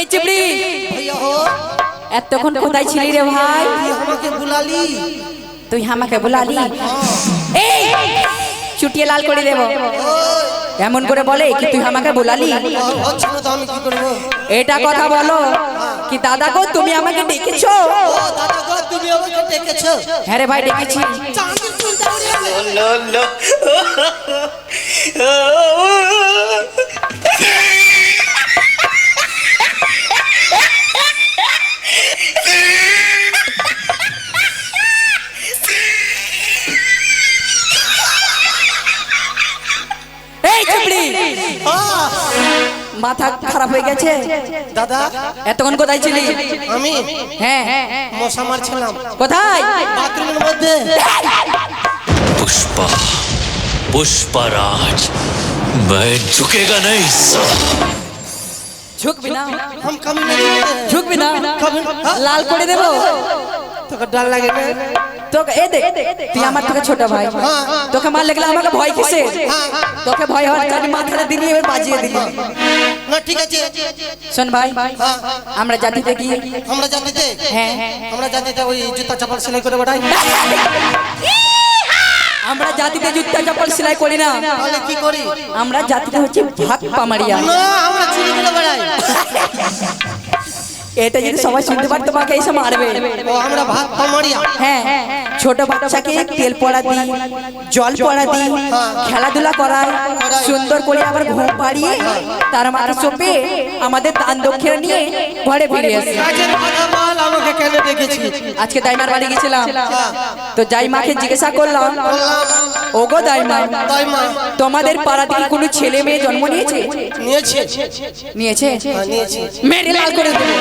এই চিবড়ি এতক্ষণ কোথায় ছিলি রে ভাই? আমাকে বুলালি। তুই আমাকে বুলালি? এই! চুটিয়ে লাল করে দেব। এমন করে বলে কি তুই আমাকে বলালি? এটা কথা বলো। কি দাদা গো তুমি আমাকে ডেকেছো? হ্যাঁ রে ভাই ডেকেছি। লো লো। মাথা খারাপ হয়ে গেছে দাদা এতক্ষণ কোথায় ছিলি আমি হ্যাঁ মশা মারছিলাম কোথায় বাথরুমের মধ্যে पुष्पा पुष्पराज मैं झुकेगा नहीं साला। ঝুঁকবি না हम कमी नहीं करते ঝুঁকবি না कभी हाँ, লাল করে দেবো তোকে ডর লাগে না তোকে এ দেখ তুই আমার থেকে ছোট ভাই তোকে মার লাগলে আমাকে ভয় কিসে তোকে ভয় হওয়ার কারণে মাথাটা দিলি এবার বাজিয়ে দিলি না ঠিক আছে শোন ভাই হ্যাঁ, আমরা জাতিতে গিয়ে আমরা জাতিতে হ্যাঁ আমরা জাতিতে ওই জুতা চাপড় সেলাই করে বেড়াই আমরা জাতিতে জুতা চপ্পল সেলাই করি না তাহলে কি করি আমরা জাতিতে হচ্ছে ভাগ পামারিয়া না আমরা চুরি করে বেড়াই এটা যদি সবাই শুনতে পারে তোমাকে এসে মারবে। ও আমরা ভাত পামারিয়া হ্যাঁ ছোট বাচ্চাকে তেল পড়া দিই জল পড়া দিই খেলাধুলা করায় সুন্দর করে আবার ঘুম পাড়িয়ে তার মাথা চোপে আমাদের দান দক্ষিণা নিয়ে ঘরে ফিরে আসি। আজকে দাইমার বাড়ি গেছিলাম। তো জাইমাকে জিজ্ঞাসা করলাম। ওগো দাইমা তাই মা তোমাদের পাড়াতে কোনো ছেলে মেয়ে জন্ম নিয়েছে? নিয়েছে? নিয়েছে? হ্যাঁ, নিয়েছে। মেরে লাল করে দেবো।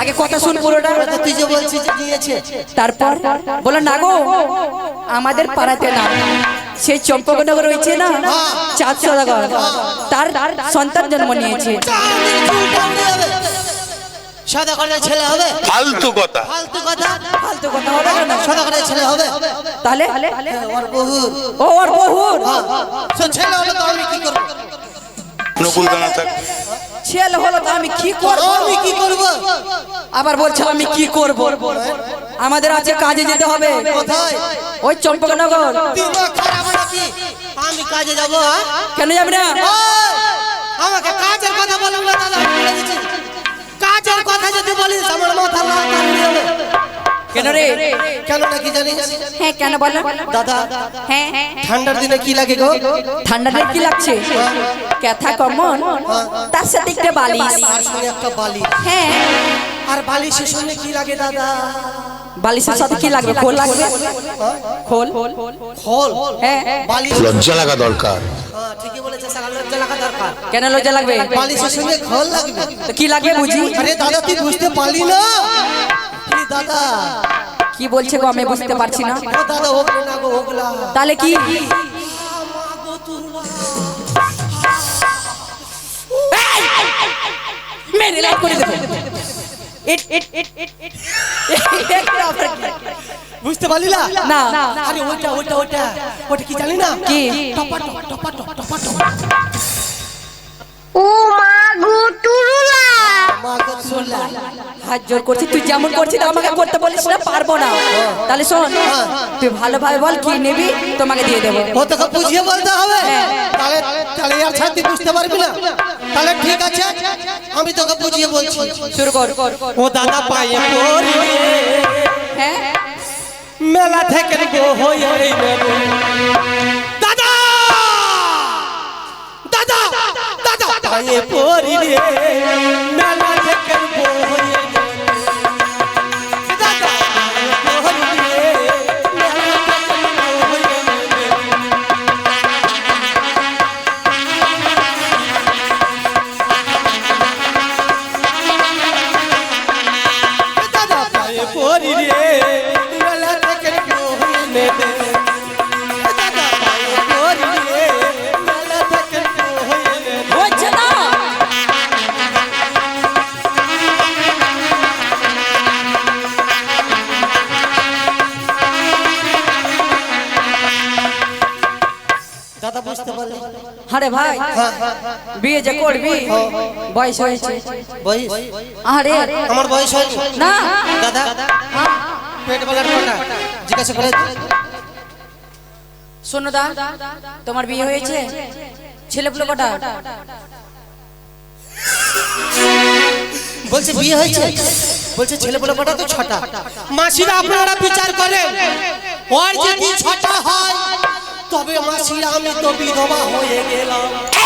আগে কথা শুন পুরোটা। তুই যে বলছিস যে নিয়েছে। তারপর বলো না গো আমাদের পাড়াতে না। সেই চম্পকনগর রয়েছে না? চাঁদ সদাগর তার সন্তান জন্ম নিয়েছে। সাদা করে ছেলে হবে? ফালতু কথা। ফালতু কথা? ফালতু কথা হবে কেন? সাদা করে ছেলে হবে? তাহলে? হ্যাঁ, ওর বহুর ও ওর বহুর সে ছেলে হলে তো আমি কি করব? নকুল দানা থাক? ছেলে হলো তো আমি কি করব? আমি কি করব? আবার বলছে আমি কি করব? আমাদের আজকে কাজে যেতে হবে। কোথায়? ওই চম্পকনগর। খারাপ নাকি আমি কাজে যাব হ্যাঁ? কেন যাবি না? আমাকে কাজের কথা বলব না দাদা। কাজের কথা যদি বলিস আমার মাথা লাল কান উড়ে যাবে কেন রে? কেন নাকি জানিস? হ্যাঁ কেন বলো? দাদা হ্যাঁ। ঠান্ডার দিনে কি লাগে গো? ঠান্ডাটা কি লাগছে? কথা কমন? তার সাথে একটা বালিশ। আর সঙ্গে একটা বালিশ। হ্যাঁ। আর বালিশের সঙ্গে কি লাগে দাদা? বালিশের সাথে কি লাগবে খোল লাগবে খোল খোল হ্যাঁ বালিশ লজ্জা লাগা দরকার হ্যাঁ, ঠিকই বলেছে সারা লজ্জা লাগা দরকার কেন লজ্জা লাগবে বালিশের সঙ্গে খোল লাগবে তো কি লাগবে বুঝি আরে দাদা তুই বুঝতে পারলি না কি দাদা কি বলছে গো আমি বুঝতে পারছি না দাদা ওগলে না গো ওগলা তাহলে কি মেরে লাভ করে দেবো বুঝতে পারলি না? না আরে ওইটা ওইটা ওইটা। ওটা কি জানি না? কি? টপা টপ টপা টপ টপা টপ। ও মা গো টুরুলা মা গো শুনলা হাত জোর করছি তুই যেমন করছিস আমাকে করতে বলিস না পারব না। তাহলে শোন তুই ভালোভাবে বল কি নিবি? তোমাকে দিয়ে দেবো। ও তোকে বুঝিয়ে বলতে হবে? তাহলে তাহলে আর ছাড় তুই বুঝতে পারবি না। তাহলে ঠিক আছে আমি তোকে বুঝিয়ে বলছি। শুরু কর। ও দাদা পায়ে পড়ি হ্যাঁ? মেলা থেকে গো হয়ে দাদা! দাদা! দাদা! পায়ে পড়ি রে মেলা বিয়ে যে করবি? বয়স হয়েছে। বয়স? আরে আমার বয়স হয়নি। না। দাদা পেট বলার কটা জিজ্ঞাসা করে শোনো দা তোমার বিয়ে হয়েছে? ছেলে পুলে কটা? বলছে বিয়ে হয়েছে? বলছে ছেলে বলে কটা তো ছটা। মাসিরা আপনারা বিচার করেন। ওর যদি ছটা হয় তবে মাসিরা আমি তো বিধবা হয়ে গেলাম।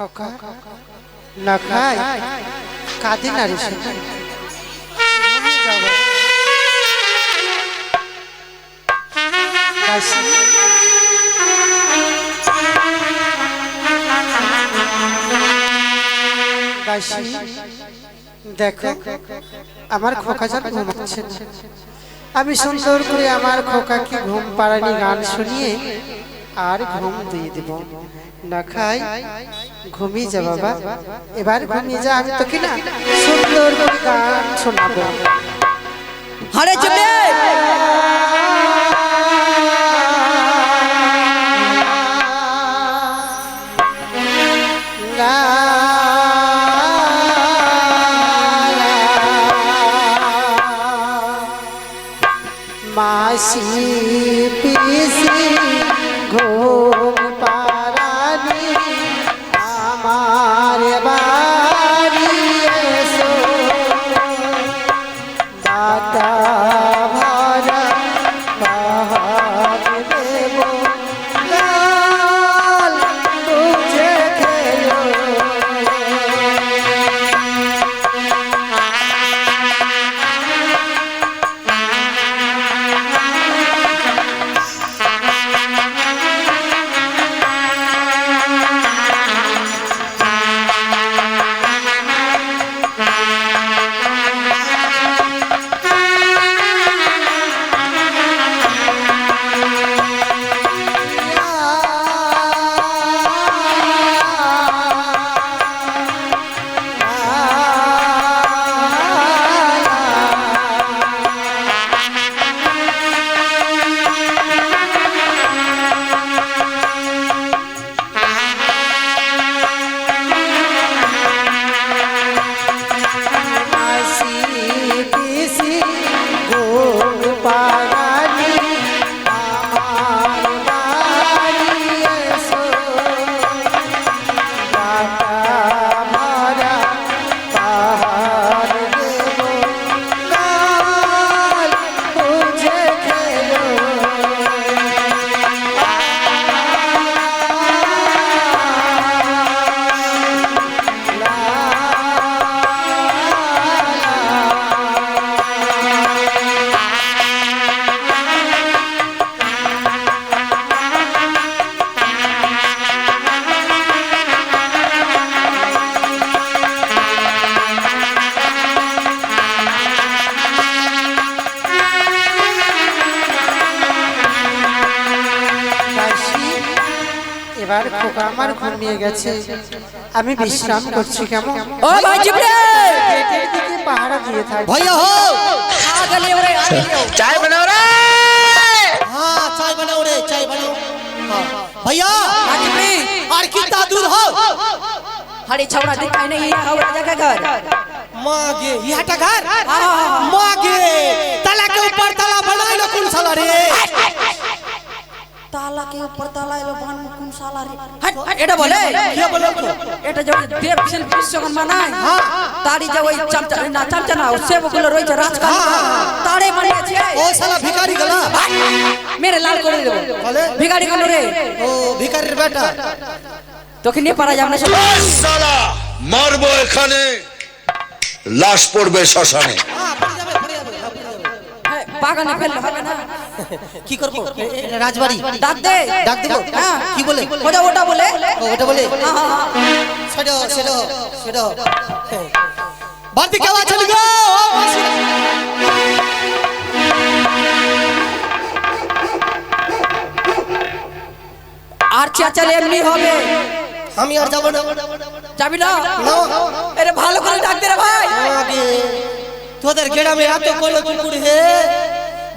খোকা না খাই কাঁদে না রে দেখো, আমার খোকা যেন ঘুমাচ্ছে আমি সুন্দর করে আমার খোকাকে ঘুম পাড়ানি গান শুনিয়ে আর ঘুম দিয়ে দেব না খাই ঘুমিয়ে যা বাবা এবার ঘুমিয়ে যা আমি তোকে না সুন্দর করে গান শোনাবো আরে চলে মাসি এবার খোকা আমার ঘুমিয়ে গেছে আমি বিশ্রাম করছি কেমন ও ভাই জিবরে পেটের দিকে পাহারা দিয়ে থাক भैया हो আগে লে ওরে আগে লে চায় বানাও রে हाँ चाय बनाओ रे चाय बनाओ भैया हाँ, चिपड़ी और कितना दूर हो अरे छौड़ा दिखाई नहीं है हवा जगह घर मागे यहाँ का घर हाँ। मागे तला के ऊपर तला बनाए लो कौन साला रे ताला के ऊपर ताला एलो बान কোন শালা রে হট এটা বলে क्या बोलो এটা যে দেব শিল্পী সমান মানায় তারি যে ওই চামচা না চামচা না সেবগুলো রয়েছে রাজকাল তারে বানিয়েছে ओ साला भिखारी गला মেরে লাল করে দেব বলে? ভিখারি কেন রে ओ भिखारी बेटा তোকে নিয়ে পারা যাবে না সব সালা মারবো এখানে লাশ পড়বে শ্মশানে বাগানে ফেললে হবে না। কি করব? রাজবাড়ি। ডাক দে ডাক দেবো? হ্যাঁ কি বলে? ওটা ওটা বলে। ওটা বলে। সেটা সেটা সেটা বাড়তি আছেন গো। আর চেঁচালে এমনি হবে। আমি আর যাব না। যাবি না। আরে ভালো করে ডাক দে রে ভাই। তোদের গ্রামে এত বড় কুকুর হে।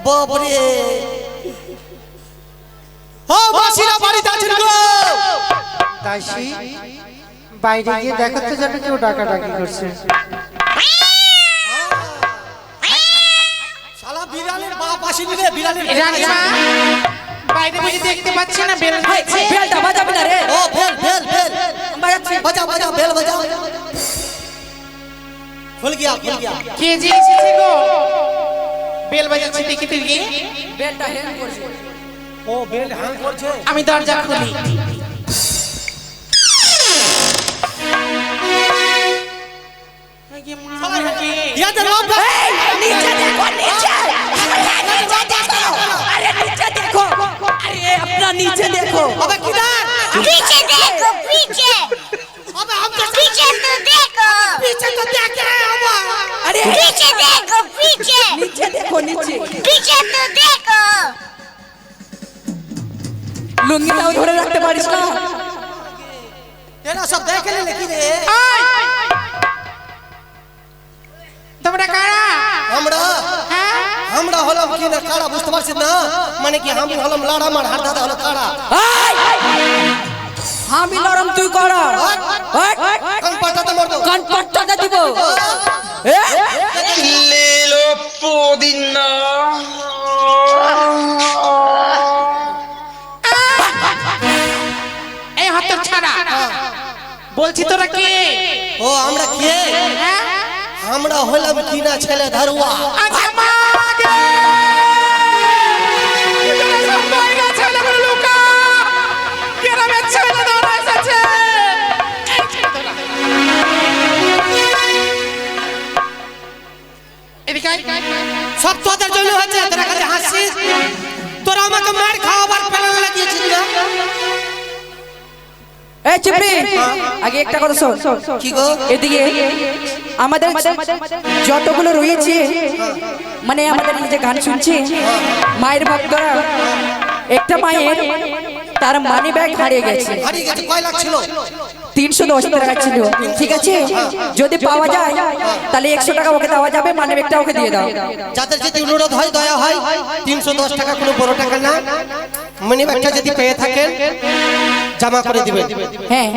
বাপরে। ও মাসিরা বাড়িতে আছেন গো। দাসী বাইরে গিয়ে দেখো তো যেন কেউ ডাকাডাকি করছে। শালা বিড়ালের বাপ আসেনি রে বিড়ালের বাইরে বসে দেখতে পাচ্ছি না বেল বেলটা বাজাবি না রে। ও বেল বেল বেল। বাজাচ্ছি। বাজা বাজা বেল বাজা। খুল গিয়া খুল গিয়া কে যে এসেছে গো? বেল বাজাচ্ছে দেখি তুই গিয়ে বেলটা হ্যাং করছে ও বেল হ্যাং করছে আমি দরজা খুলি আগে মা আমাকে ইয়াতে রব নিচে দেখো নিচে নিচে দেখো আরে নিচে দেখো আরে अपना नीचे देखो अबे किधर पीछे देखो पीछे अबे हम तो पीछे तो देखो पीछे तो देखे हम अरे पीछे নিচে দেখো নিচে নিচে। তো দেখো। লুঙ্গি তাও ধরে রাখতে পারিস না। এরা সব দেখে নিলে কি রে? তোমরা কারা? আমরা? হ্যাঁ? আমরা হলাম কি না কারা বুঝতে পারছিস না? মানে কি আমি হলাম লাড়া মার হাত দাদা হলো কারা? আমি লড়াম তুই করা কান পাট্টাতে মরদ কান পাট্টাতে দিব। এ! বলছি তোরা কে? ও আমরা কে? হ্যাঁ? আমরা হলাম কি না ছেলে ধারুয়া। আচ্ছা সব তোদের জন্য হচ্ছে তোরা কাছে হাসিস। তোরা আমাকে মার খাওয়াবার প্ল্যান লাগিয়েছিস না? এই চিপড়ি আগে একটা কথা শোন। কি গো? এদিকে আমাদের যতগুলো রয়েছে মানে আমাদের যে গান শুনছি মায়ের ভক্তরা একটা মায়ের তার মানি ব্যাগ হারিয়ে গেছে। হারিয়ে গেছে কয় লাখ ছিল? তিনশো দশ টাকা ছিল। ঠিক আছে? যদি পাওয়া যায় তাহলে একশো টাকা ওকে দেওয়া যাবে মানে ব্যাগটা ওকে দিয়ে দাও। যাদের যদি অনুরোধ হয় দয়া হয় তিনশো দশ টাকা কোনো বড় টাকা না। মনি ব্যাগটা যদি পেয়ে থাকেন জমা করে দিবেন হ্যাঁ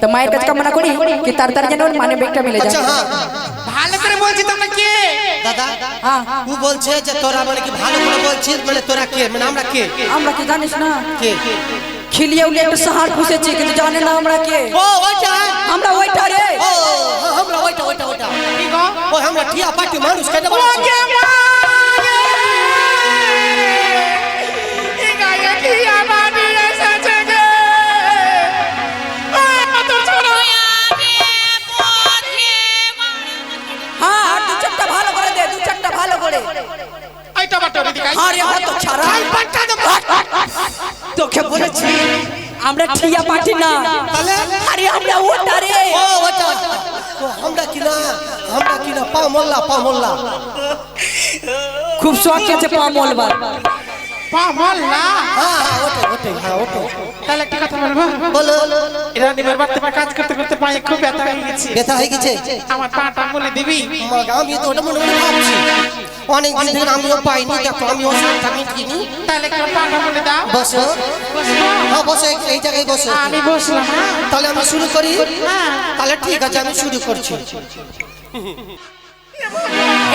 তো মায়ের কাছে কামনা করি কি তাড়াতাড়ি যেন ওর মানি ব্যাগটা মিলে আচ্ছা যায় হ্যাঁ। ভালো করে বলছি তোমরা কে? দাদা হ্যাঁ। ও বলছে যে তোরা মানে কি ভালো করে বলছিস? মানে তোরা কে? মানে আমরা কে? আমরা কি জানিস না? কে? খিলিয়ে উলিয়ে একটা সাহার পুষেছি কিন্তু জানে না আমরা কে। ও ওইটা আমরা ওইটা রে। ও হ্যাঁ, আমরা ওইটা ওইটা ওইটা। কি গো? ও আমরা টিয়া পাটি মানুষ কেটে কি হ্যাঁ আর দু চারটা ভালো করে দে দু চারটা ভালো করে। এই টমাটো এদিকে আয়। তোকে বলেছি আমরা ঠিয়া পাটি না। তাহলে? আরে আমরা ওটা রে ও ওটা। তো আমরা কি না? আমরা কি না? পা মোল্লা পা মোল্লা। খুব শখ আছে পা মলবার। পা মোল্লা হ্যাঁ ওটা ওটাই ওটাই হ্যাঁ ওটাই। তাহলে একটা কথা বলব? বলো। এরা নিবার বাড়তে কাজ করতে করতে পায়ে খুব ব্যথা হয়ে গেছে। ব্যথা হয়ে গেছে? আমার পাটা বলে দিবি? আমি তো ওটা মনে মনে ভাবছি। অনেক দিন ধরে আমিও পাইনি দেখো আমিও আমি কিনি। তাহলে একটু পাটা বলে দাও। বসো। হ্যাঁ বসো এই- জায়গায় বসো। আমি বসলাম হ্যাঁ? তাহলে আমি শুরু করি? হ্যাঁ। তাহলে ঠিক আছে আমি শুরু করছি।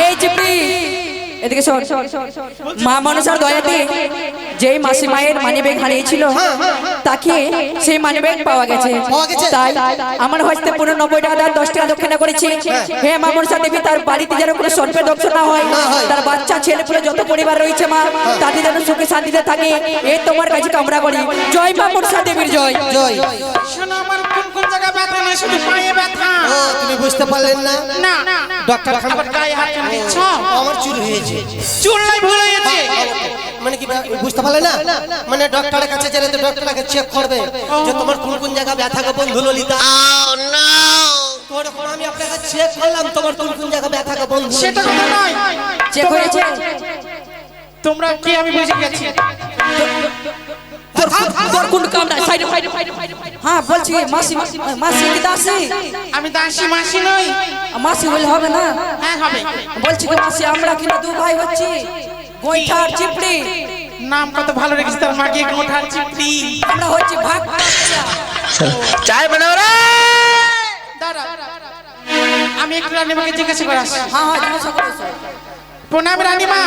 এই চিপড়ি এদিকে শোন। মা মনসার দয়াতে যেই মাসি মায়ের মানিব্যাগ হারিয়েছিল তাকে সেই মানিব্যাগ পাওয়া গেছে। পাওয়া গেছে? তাই আমার হস্তে পুরো নব্বই টাকা দশ টাকা দক্ষিণা করেছে। হে মা মনসা দেবী তার বাড়িতে যেন কোনো সর্পের দক্ষ না হয় না তার বাচ্চা ছেলে পুলে যত পরিবার রয়েছে মা তাদের যেন সুখে শান্তিতে থাকে এ তোমার কাছে কামরা করি। জয় মা মনসা দেবীর জয়। জয়। শোনো আমার কোন কোন জায়গায় ব্যথা নয় শুধু পায়ে ব্যথা। তুমি বুঝতে পারলেন না না ডক্টর খান আবার গায়ে হাত দিচ্ছ আমার চুরি হয়েছে। চুললাই ভুল হয়েছে মানে কি বুঝতে পারলে না? মানে ডক্টরের কাছে গেলে তো ডক্টর আগে চেক করবে যে তোমার কোন কোন জায়গা ব্যথা গো বন্ধু ললিতা? তো ওরকম আমি আপনার কাছে চেক করলাম তোমার কোন কোন জায়গা ব্যথা গো বন্ধু সেটা কথা নয়। চেক হয়েছে তোমরা কি আমি বুঝে গেছি? তোর তোর কোন কামরা সাইডে সাইডে হ্যাঁ বলছি মাসি মাসি মাসি কি দাসি? আমি দাসী মাসি নই। মাসি হলে হবে না? হ্যাঁ হবে। বলছি কি মাসি আমরা কিন্তু দু ভাই হচ্ছি? গোইঠা আর চিপড়ি। নাম কত ভালো রেখেছি তার মাকে মোঠার চিপটি আমরা হচ্ছি ভাগ চায় বানাও রে দাঁড়া। আমি একটু রানীমাকে জিজ্ঞাসা করে হ্যাঁ হ্যাঁ জিজ্ঞাসা প্রণাম রানীমা।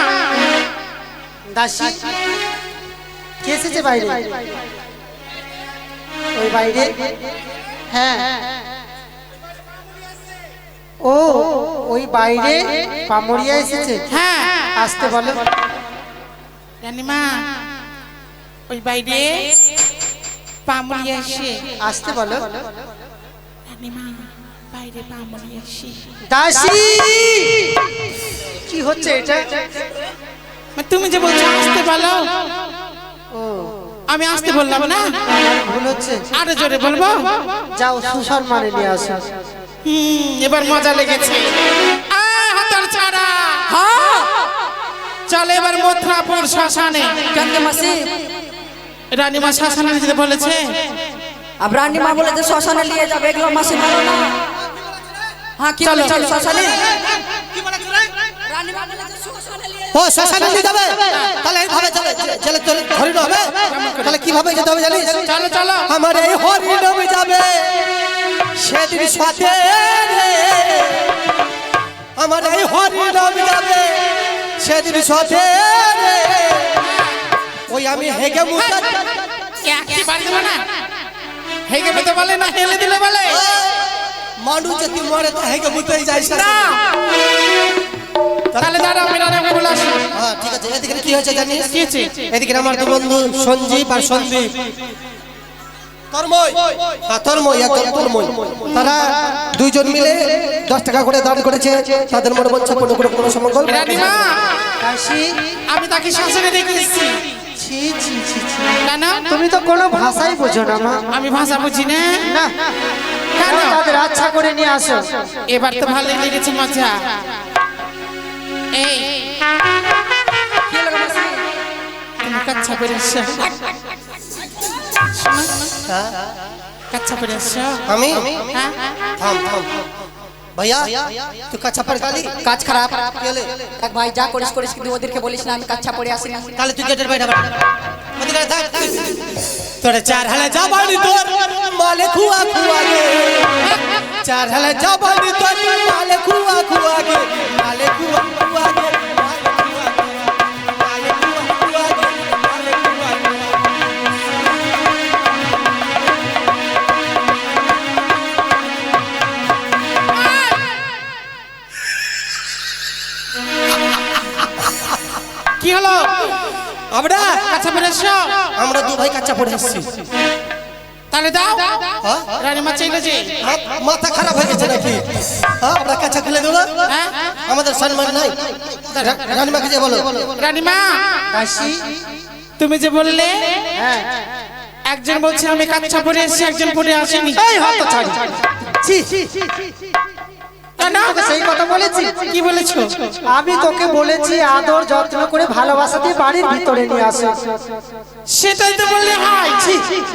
দাসী। কে এসেছে বাইরে? ওই বাইরে? হ্যাঁ। ও ওই বাইরে পামড়িয়া এসেছে? হ্যাঁ। আসতে বলো। রানীমা ওই বাইরে পামড়ি আসে আসতে বলো। রানীমা বাইরে পামড়ি আসে দাসী! কি হচ্ছে এটা? তুমি যে বলছো আসতে বলো। আমি আসতে বললাম না? হ্যাঁ, ভুল আরও জোরে বলব? যাও সুসর মারে নিয়ে আসো। এবার মজা লেগেছে। ছাড়া চলে এবার মথুরাপুর শ্মশানে। রানীমা শ্মশানে যেতে বলেছে। আর রানীমা বলেছে শ্মশানে নিয়ে যাবে এগুলো মাসি বলো না। হ্যাঁ কি চলো চলো। শ্মশানে? কি বলে ও শ্মশানে নিয়ে যাবে তাহলে এইভাবে চলে চলে চলে হরিণ হবে। তাহলে কীভাবে যেতে হবে জানিস? চলো চলো আমার এই হরিণ যাবে। সেদিন সাথে। আমার এই হরিণ হবে যাবে। সেদিন সাথে। ওই আমি হেগে মুখে একটি বাড়ি দেবো না? হেগে পেতে বলে না হেলে দিলে বলে? মানুষ যদি মরে তো হেগে মুতেই যায় না। তাহলে দাঁড়া আমি রানীমাকে বলে আসি ঠিক আছে এদিকে কি হয়েছে জানিস? কি হয়েছে? এদিকে আমার দু বন্ধু সঞ্জীব আর সন্দীপ তন্ময়। হ্যাঁ তারা দুইজন মিলে দশ টাকা করে দান করেছে। তাদের মনে বলছে কোনো কোনো কোনো সমঙ্গল। আমি তাকে শাসনে রেখে এসেছি ছি ছি ছি ছি। তুমি তো কোনো ভাষাই বোঝো না মা। আমি ভাষা বুঝি না। না। কেন? তাদের আচ্ছা করে নিয়ে আসো। এবার তো ভালোই লেগেছে মজা। এই। কি লাগা মাসি তুমি কাচ্চা কাচ্চা আমি? হ্যাঁ? থাম থাম। ভাইয়া তুই কাঁচা পড় গালি কাজ খারাপ। গেলে ভাই যা করিস করিস কিন্তু ওদেরকে বলিস না আমি কাচ্চা পড়ে আসি তাহলে তুই গেটের বাইরে বাড়া ওদিকে চার হালে যাবানি তোর। মালে খুয়া খুয়া গে। চার হালে যাবানি তোর মালে খুয়া খুয়া গে। মালে খুয়া খুয়া গে। কি হলো? আমরা আমরা দু ভাই কাঁচা পড়ে এসেছি। তাহলে দাও। হ্যাঁ? রানীমা চাইলে যে মা- মাথা খারাপ হয়ে গেছে নাকি? হ্যাঁ? আমরা কাঁচা খুলে দেবো হ্যাঁ? আমাদের সম্মান নাই। রা- রানীমাকে যে বলো। রানীমা দাসী তুমি যে বললে হ্যাঁ একজন বলছে আমি কাঁচা পরে এসেছি একজন পরে আসেনি। এই হত ছাড়ি। তোকে সেই কথা বলেছি? কি বলেছ? আমি তোকে বলেছি আদর যত্ন করে ভালোবাসা দিয়ে বাড়ির ভিতরে নিয়ে আসো। সেটাই তো বললে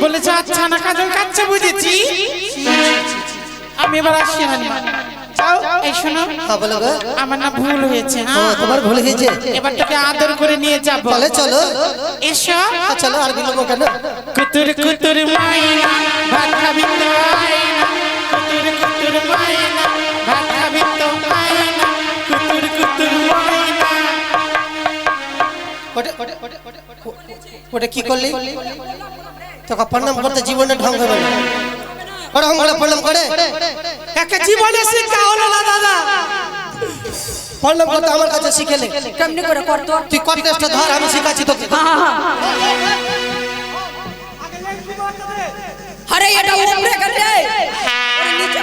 বলেছ আচ্ছা না কাজল কাচ্চা বুঝেছি। আমি এবার আসি এই শোনো। হ্যাঁ আমার না ভুল হয়েছে। হ্যাঁ তোমার ভুল হয়েছে? এবার তোকে আদর করে নিয়ে যাব। চলে চলো। এসো। হ্যাঁ, চলো আর বিলম্ব কেন? কুতুর কুতুর মাইনা ভাত খাবি তো। ওটা- কি করলি? তোকে প্রণাম করতে জীবনে ঢং হবে না। ওরকম করে প্রণাম করে। একে জীবনে শিক্ষা হলো না দাদা। প্রণাম করতে আমার কাছে শিখেলে কেমনি করে করতো তুই কন্টেস্টটা ধর আমি শিখাচ্ছি তোকে। আরে এটা উপরে গেছে ওরে নিচে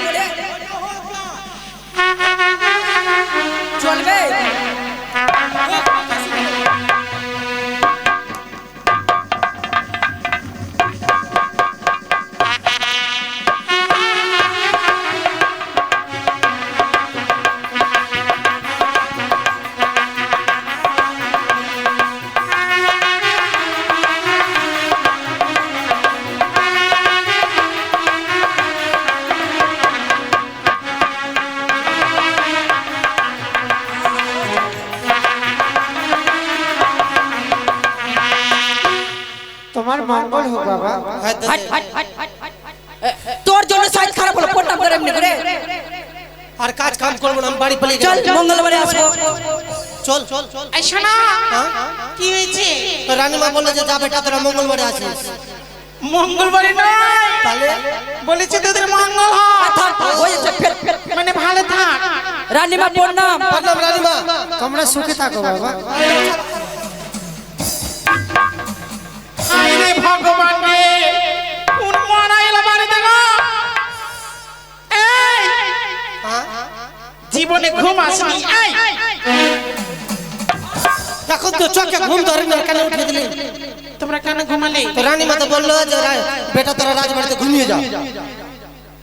চলবে? চল। চল চল এই শোনো হ্যাঁ? কি হয়েছে? তো রানীমা বলল যে যা বেটা তোরা মঙ্গলবারে আসিস। মঙ্গলবারে নয়। তাহলে? বলেছে তোদের মঙ্গল হয়। হয়েছে। মানে ভালো থাক। রানীমা প্রণাম। প্রণাম রানীমা। তোমরা সুখে থাকো বাবা। হায় ভগবান। রে জীবনে ঘুম আসনি। এই এখন তো চোখে ঘুম ধরে না কেন উঠে দিলি। তোমরা কেন ঘুমালে। তো রানীমা তো বলল যে বেটা তোরা রাজবাড়িতে ঘুমিয়ে যা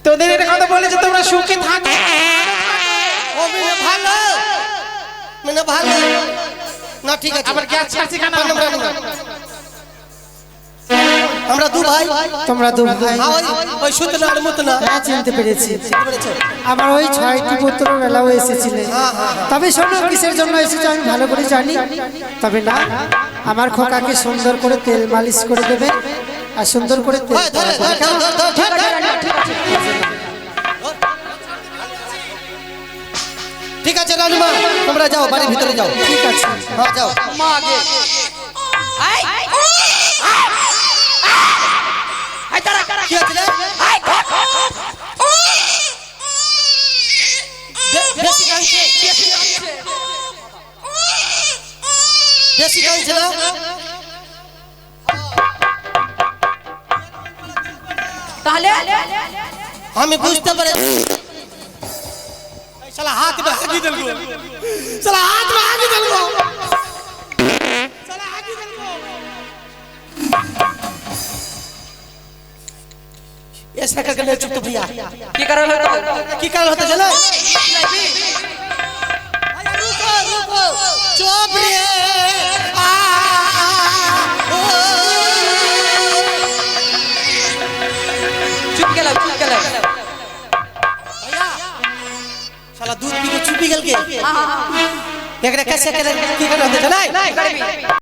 তোদের এটা কথা বলেছে তোমরা সুখে থাকো। ভালো। মানে ভালো। না ঠিক আছে। আবার গ্যাস ছাড়ছি কেন আমরা দু ভাই তোমরা দু ভাই হ্যাঁ, ওই ওই সুতনা আর মুতনা হ্যাঁ চিনতে পেরেছি পেরেছ? আমার ওই ছয়টি পুত্র বেলাও এসেছিলে তবে শোনো কিসের জন্য এসেছ আমি ভালো করে জানি তবে না আমার খোকাকে সুন্দর করে তেল মালিশ করে দেবে আর সুন্দর করে তেল। ঠিক আছে রানীমা তোমরা যাও বাড়ির ভিতরে যাও ঠিক আছে হ্যাঁ যাও আই, আই, বেশি কাঁদছে না তাহলে আমি বুঝতে পেরেছি শালা হাত में आगी दल गो শালা हाथ में आगी दल गो শালা आगी दल गो ऐसा करके ले चुप तो भैया কি কারণ হলো की कारण होता चलो रुको रुको चुप रे दूध पी के चुपी गल के एकरा कैसे करे की करे होता चला